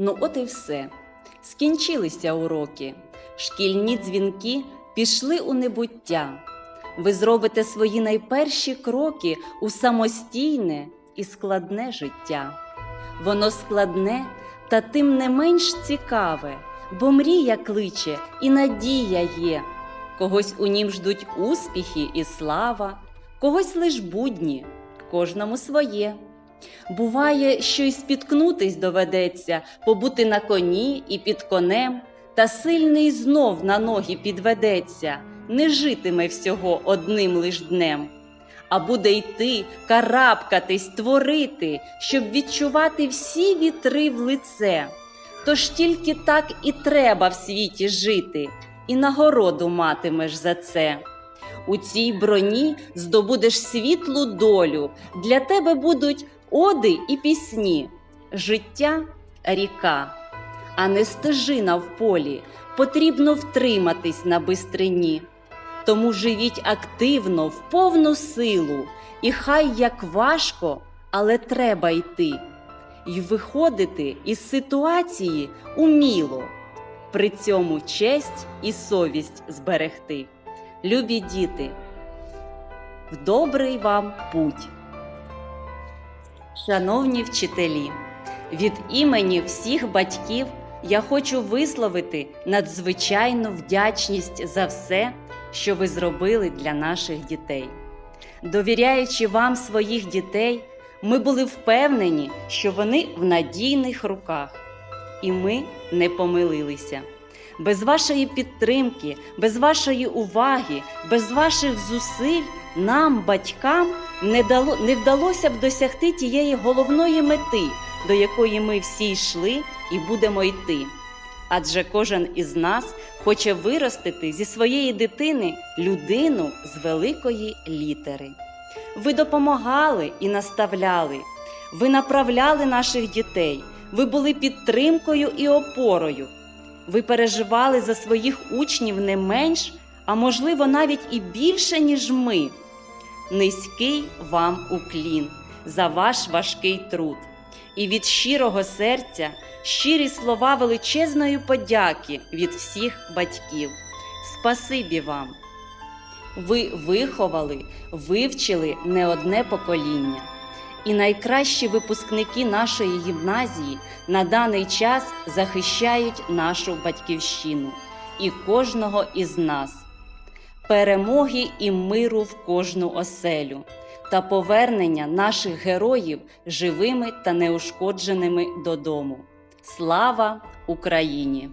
Ну, от і все. Скінчилися уроки. Шкільні дзвінки пішли у небуття. Ви зробите свої найперші кроки у самостійне і складне життя. Воно складне та тим не менш цікаве, бо мрія кличе і надія є. Когось у нім ждуть успіхи і слава, когось лиш будні, кожному своє. Буває, що й спіткнутись доведеться, побути на коні і під конем, та сильний знов на ноги підведеться, не житиме всього одним лиш днем. А буде йти, карабкатись, творити, щоб відчувати всі вітри в лице. Тож тільки так і треба в світі жити, і нагороду матимеш за це. У цій броні здобудеш світлу долю, для тебе будуть оди і пісні, життя ріка, а не стежина в полі, потрібно втриматись на бистрині. Тому живіть активно, в повну силу, і хай як важко, але треба йти, й виходити із ситуації уміло, при цьому честь і совість зберегти. Любі діти, в добрий вам путь! Шановні вчителі, від імені всіх батьків я хочу висловити надзвичайну вдячність за все, що ви зробили для наших дітей. Довіряючи вам своїх дітей, ми були впевнені, що вони в надійних руках, і ми не помилилися. Без вашої підтримки, без вашої уваги, без ваших зусиль нам, батькам, не, дало, не вдалося б досягти тієї головної мети, до якої ми всі йшли і будемо йти. Адже кожен із нас хоче виростити зі своєї дитини людину з великої літери. Ви допомагали і наставляли, ви направляли наших дітей, ви були підтримкою і опорою. Ви переживали за своїх учнів не менш, а можливо навіть і більше, ніж ми. Низький вам уклін за ваш важкий труд. І від щирого серця щирі слова величезної подяки від всіх батьків. Спасибі вам! Ви виховали, вивчили не одне покоління. І найкращі випускники нашої гімназії на даний час захищають нашу батьківщину і кожного із нас, перемоги і миру в кожну оселю та повернення наших героїв живими та неушкодженими додому. Слава Україні!